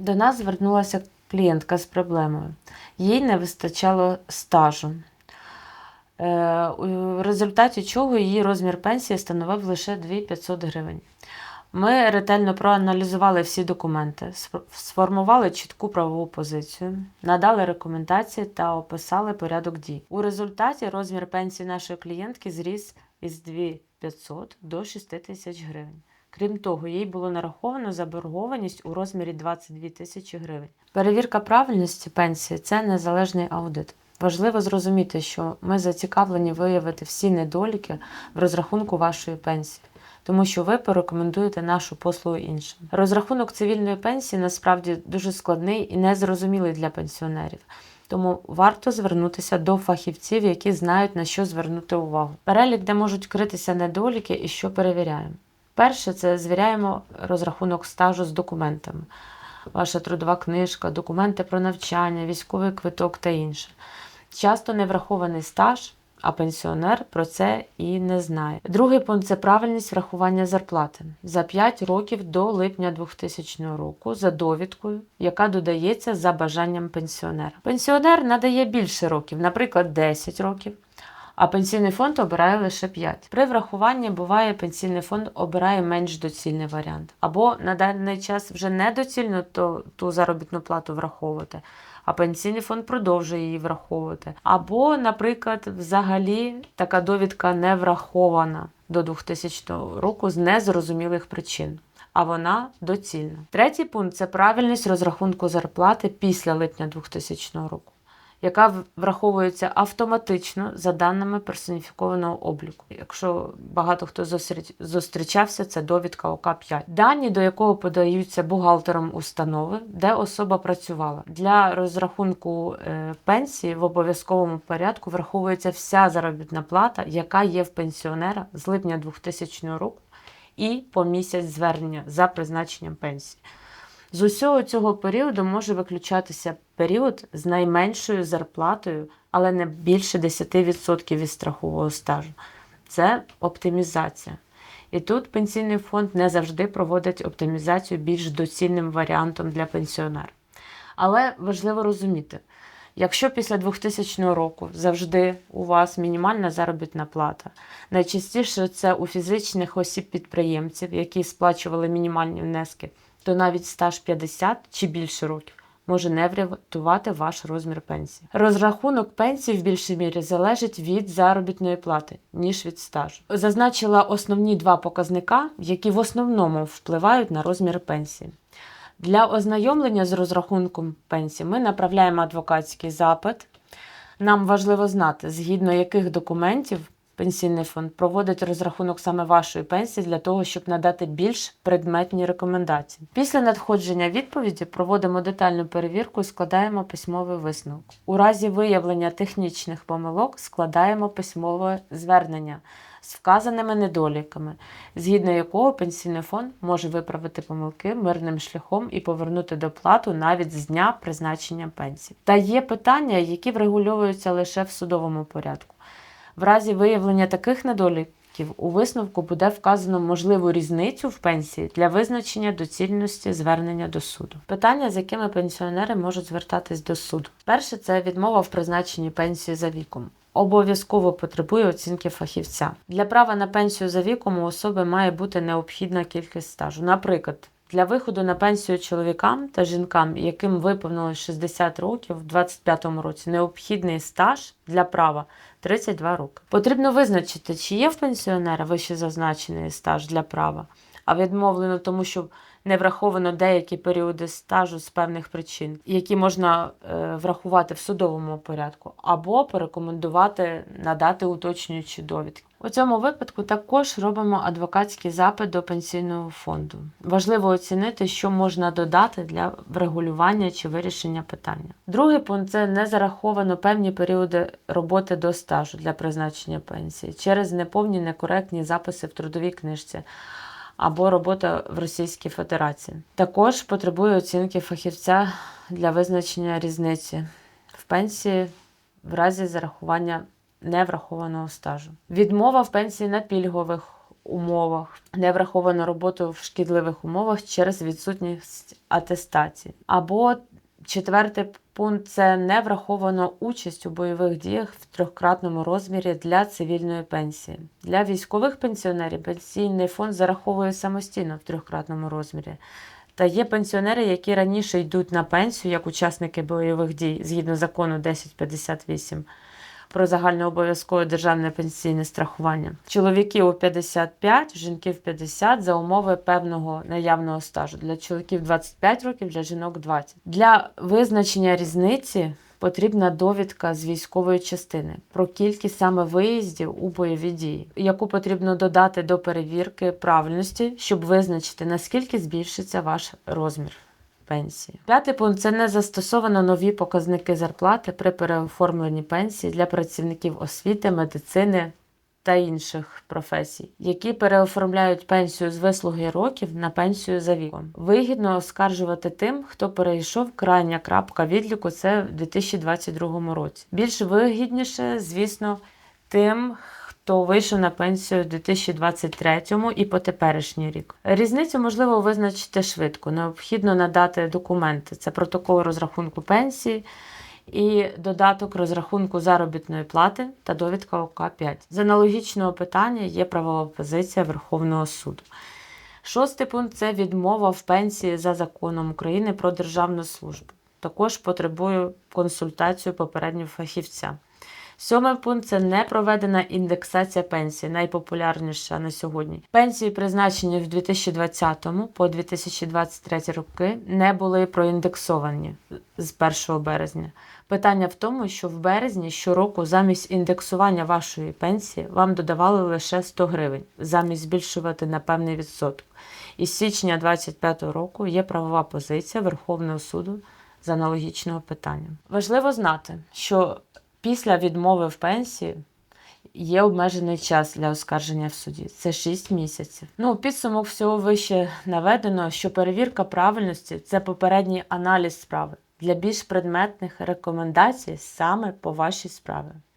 До нас звернулася клієнтка з проблемою. Їй не вистачало стажу. Е, У результаті чого її розмір пенсії становив лише 2500 гривень. Ми ретельно проаналізували всі документи, сформували чітку правову позицію, надали рекомендації та описали порядок дій. У результаті розмір пенсії нашої клієнтки зріс із 2500 до 6000 гривень. Крім того, їй було нараховано заборгованість у розмірі 22 тисячі гривень. Перевірка правильності пенсії це незалежний аудит. Важливо зрозуміти, що ми зацікавлені виявити всі недоліки в розрахунку вашої пенсії, тому що ви порекомендуєте нашу послугу іншим. Розрахунок цивільної пенсії насправді дуже складний і незрозумілий для пенсіонерів. Тому варто звернутися до фахівців, які знають на що звернути увагу. Перелік, де можуть критися недоліки і що перевіряємо. Перше, це звіряємо розрахунок стажу з документами. Ваша трудова книжка, документи про навчання, військовий квиток та інше. Часто не врахований стаж, а пенсіонер про це і не знає. Другий пункт це правильність врахування зарплати за 5 років до липня 2000 року за довідкою, яка додається за бажанням пенсіонера. Пенсіонер надає більше років, наприклад, 10 років. А пенсійний фонд обирає лише 5. При врахуванні буває, пенсійний фонд обирає менш доцільний варіант. Або на даний час вже недоцільно то, ту заробітну плату враховувати, а пенсійний фонд продовжує її враховувати. Або, наприклад, взагалі така довідка не врахована до 2000 року з незрозумілих причин. А вона доцільна. Третій пункт це правильність розрахунку зарплати після липня 2000 року яка враховується автоматично за даними персоніфікованого обліку. Якщо багато хто зустрічався, це довідка ОК-5. Дані, до якого подаються бухгалтером установи, де особа працювала. Для розрахунку е, пенсії в обов'язковому порядку враховується вся заробітна плата, яка є в пенсіонера з липня 2000 року і по місяць звернення за призначенням пенсії. З усього цього періоду може виключатися період з найменшою зарплатою, але не більше 10% від страхового стажу. Це оптимізація. І тут пенсійний фонд не завжди проводить оптимізацію більш доцільним варіантом для пенсіонера. Але важливо розуміти, якщо після 2000 року завжди у вас мінімальна заробітна плата, найчастіше це у фізичних осіб-підприємців, які сплачували мінімальні внески, то навіть стаж 50 чи більше років може не врятувати ваш розмір пенсії. Розрахунок пенсії в більшій мірі залежить від заробітної плати, ніж від стажу. Зазначила основні два показника, які в основному впливають на розмір пенсії. Для ознайомлення з розрахунком пенсії ми направляємо адвокатський запит. Нам важливо знати, згідно яких документів пенсійний фонд проводить розрахунок саме вашої пенсії для того, щоб надати більш предметні рекомендації. Після надходження відповіді проводимо детальну перевірку і складаємо письмовий висновок. У разі виявлення технічних помилок складаємо письмове звернення з вказаними недоліками, згідно якого пенсійний фонд може виправити помилки мирним шляхом і повернути доплату навіть з дня призначення пенсії. Та є питання, які врегульовуються лише в судовому порядку. В разі виявлення таких недоліків у висновку буде вказано можливу різницю в пенсії для визначення доцільності звернення до суду. Питання, з якими пенсіонери можуть звертатись до суду. Перше це відмова в призначенні пенсії за віком. Обов'язково потребує оцінки фахівця. Для права на пенсію за віком у особи має бути необхідна кількість стажу. Наприклад, для виходу на пенсію чоловікам та жінкам, яким виповнилось 60 років в 25-му році, необхідний стаж для права 32 роки. Потрібно визначити, чи є в пенсіонера вище зазначений стаж для права, а відмовлено тому, що не враховано деякі періоди стажу з певних причин, які можна е, врахувати в судовому порядку, або порекомендувати надати уточнюючі довідки. У цьому випадку також робимо адвокатський запит до пенсійного фонду. Важливо оцінити, що можна додати для врегулювання чи вирішення питання. Другий пункт це не зараховано певні періоди роботи до стажу для призначення пенсії через неповні некоректні записи в трудовій книжці або робота в Російській Федерації. Також потребує оцінки фахівця для визначення різниці в пенсії в разі зарахування неврахованого стажу. Відмова в пенсії на пільгових умовах, не враховано роботу в шкідливих умовах через відсутність атестації. Або четвертий пункт це не враховано участь у бойових діях в трьохкратному розмірі для цивільної пенсії. Для військових пенсіонерів пенсійний фонд зараховує самостійно в трьохкратному розмірі. Та є пенсіонери, які раніше йдуть на пенсію як учасники бойових дій згідно закону 1058 про загальнообов'язкове державне пенсійне страхування. Чоловіків у 55, жінки в 50 за умови певного наявного стажу. Для чоловіків 25 років, для жінок 20. Для визначення різниці потрібна довідка з військової частини про кількість саме виїздів у бойові дії, яку потрібно додати до перевірки правильності, щоб визначити наскільки збільшиться ваш розмір. Пенсії. П'ятий пункт це не застосовано нові показники зарплати при переоформленні пенсії для працівників освіти, медицини та інших професій, які переоформляють пенсію з вислуги років на пенсію за віком. Вигідно оскаржувати тим, хто перейшов крайня крапка відліку це в 2022 році. Більш вигідніше, звісно, тим, хто вийшов на пенсію у 2023 і по теперішній рік. Різницю можливо визначити швидко. Необхідно надати документи: це протокол розрахунку пенсії. І додаток розрахунку заробітної плати та довідка ОК-5. З аналогічного питання є правова позиція Верховного суду. Шостий пункт це відмова в пенсії за законом України про державну службу. Також потребує консультацію попереднього фахівця. Сьомий пункт це не проведена індексація пенсії, найпопулярніша на сьогодні. Пенсії, призначені в 2020 по 2023 роки, не були проіндексовані з 1 березня. Питання в тому, що в березні щороку замість індексування вашої пенсії вам додавали лише 100 гривень, замість збільшувати на певний відсоток. Із січня 2025 року є правова позиція Верховного суду з аналогічного питання. Важливо знати, що після відмови в пенсії є обмежений час для оскарження в суді. Це 6 місяців. Ну, підсумок всього вище наведено, що перевірка правильності це попередній аналіз справи для більш предметних рекомендацій саме по вашій справі.